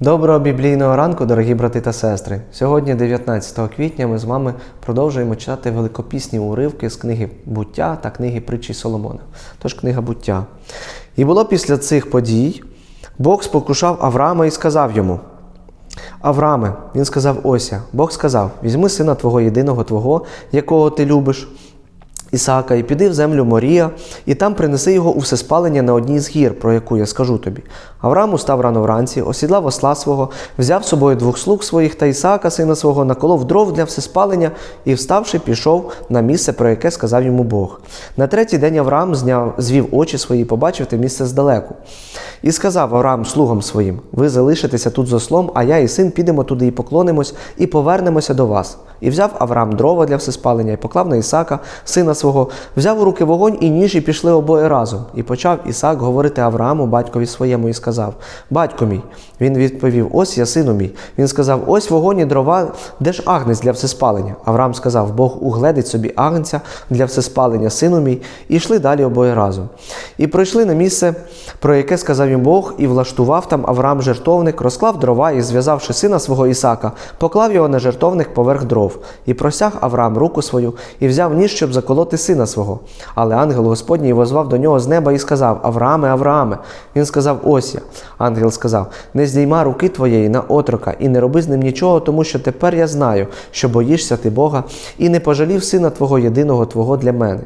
Доброго біблійного ранку, дорогі брати та сестри. Сьогодні, 19 квітня, ми з вами продовжуємо читати великопісні уривки з книги буття та книги притчі Соломона. Тож книга буття. І було після цих подій, Бог спокушав Авраама і сказав йому: Аврааме, він сказав Ося, Бог сказав: візьми сина твого єдиного твого, якого ти любиш. Ісаака, і піди в землю Морія, і там принеси його у всеспалення на одній з гір, про яку я скажу тобі. Авраам устав рано вранці, осідлав осла свого, взяв з собою двох слуг своїх та Ісаака, сина свого, наколов дров для всеспалення і, вставши, пішов на місце, про яке сказав йому Бог. На третій день Авраам зняв, звів очі свої побачив те місце здалеку. І сказав Авраам слугам своїм: Ви залишитеся тут з ослом, а я і син підемо туди і поклонимось, і повернемося до вас. І взяв Авраам дрова для всеспалення, і поклав на Ісака, сина свого, взяв у руки вогонь і ніж, і пішли обоє разом. І почав Ісак говорити Аврааму, батькові своєму, і сказав: Батько мій. Він відповів: Ось я, сину мій. Він сказав: Ось вогонь і дрова, де ж агнець для всеспалення? Авраам сказав: Бог угледить собі агнця для всеспалення, сину мій, і йшли далі обоє разом. І прийшли на місце, про яке сказав їм Бог, і влаштував там Авраам жертовник, розклав дрова і, зв'язавши сина свого Ісака, поклав його на жертовник поверх дров. І просяг Авраам руку свою, і взяв ніж, щоб заколоти сина свого. Але ангел Господній возвав до нього з неба і сказав: Аврааме, Аврааме. Він сказав: Ось я. Ангел сказав: Не здійма руки твоєї на отрока, і не роби з ним нічого, тому що тепер я знаю, що боїшся ти Бога, і не пожалів сина твого єдиного твого для мене.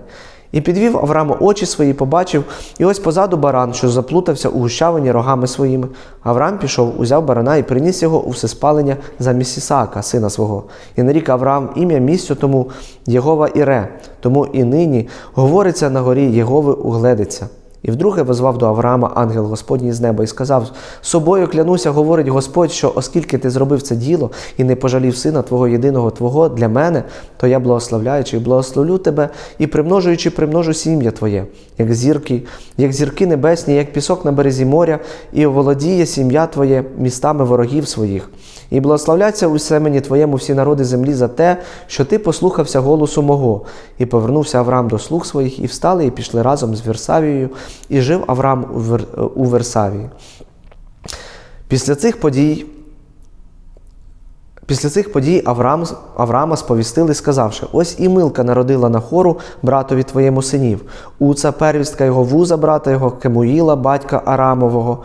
І підвів Авраам очі свої, побачив, і ось позаду баран, що заплутався у гущавині рогами своїми. Авраам пішов, узяв барана і приніс його у всеспалення замість Ісаака, сина свого. І нарік Авраам ім'я місцю тому Єгова Іре, тому і нині говориться на горі Єгови угледиться. І вдруге возвав до Авраама ангел Господній з неба і сказав: Собою клянуся, говорить Господь, що оскільки ти зробив це діло і не пожалів сина Твого єдиного Твого для мене, то я благословляючи, благословлю тебе і примножуючи, примножу сім'я Твоє, як зірки, як зірки небесні, як пісок на березі моря, і оволодіє сім'я Твоє містами ворогів своїх. І благословляться у семені Твоєму всі народи землі за те, що ти послухався голосу мого. І повернувся Авраам до слуг своїх, і встали, і пішли разом з Версавією, і жив Авраам у, Версавії. Після цих подій. Після цих подій Авраам, Авраама сповістили, сказавши: Ось і Милка народила на хору братові твоєму синів, Уца, первістка його вуза, брата його, Кемуїла, батька Арамового,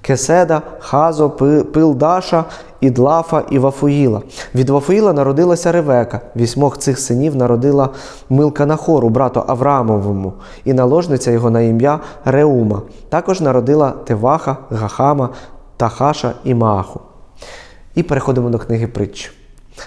Кеседа, Хазо, Пи- Пилдаша, Ідлафа і Вафуїла. Від Вафуїла народилася Ревека. Вісьмох цих синів народила Милка на хору, брату Авраамовому, і наложниця його на ім'я Реума. Також народила Теваха, Гахама, Тахаша і Мааху. І переходимо до книги притч.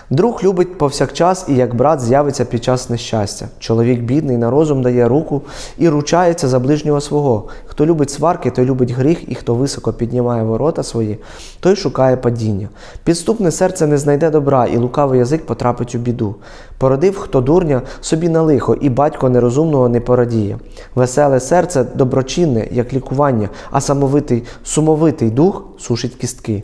Друг любить повсякчас і як брат з'явиться під час нещастя. Чоловік бідний на розум дає руку і ручається за ближнього свого. Хто любить сварки, той любить гріх, і хто високо піднімає ворота свої, той шукає падіння. Підступне серце не знайде добра, і лукавий язик потрапить у біду. Породив хто дурня собі на лихо, і батько нерозумного не порадіє. Веселе серце доброчинне, як лікування, а самовитий, сумовитий дух сушить кістки.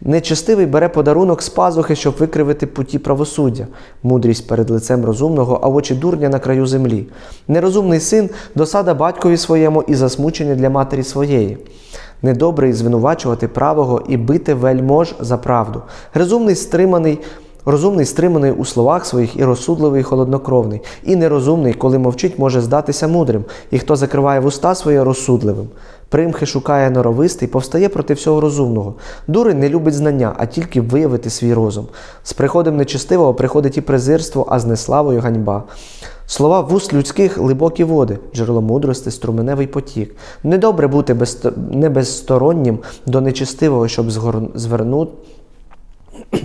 Нечестивий бере подарунок з пазухи, щоб викривити путі правосуддя, мудрість перед лицем розумного, а очі дурня на краю землі. Нерозумний син досада батькові своєму і засмучення для матері своєї. Недобрий звинувачувати правого і бити вельмож за правду. Розумний стриманий. Розумний стриманий у словах своїх і розсудливий, і холоднокровний, і нерозумний, коли мовчить, може здатися мудрим, і хто закриває вуста своє розсудливим. Примхи шукає норовистий, повстає проти всього розумного. Дурень не любить знання, а тільки виявити свій розум. З приходом нечистивого приходить і презирство, а з неславою ганьба. Слова вуст людських глибокі води, джерело мудрости, струменевий потік. Недобре бути без, не безстороннім до нечистивого, щоб звернути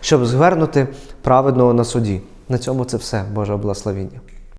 щоб звернути праведного на суді. На цьому це все, Боже благословіння.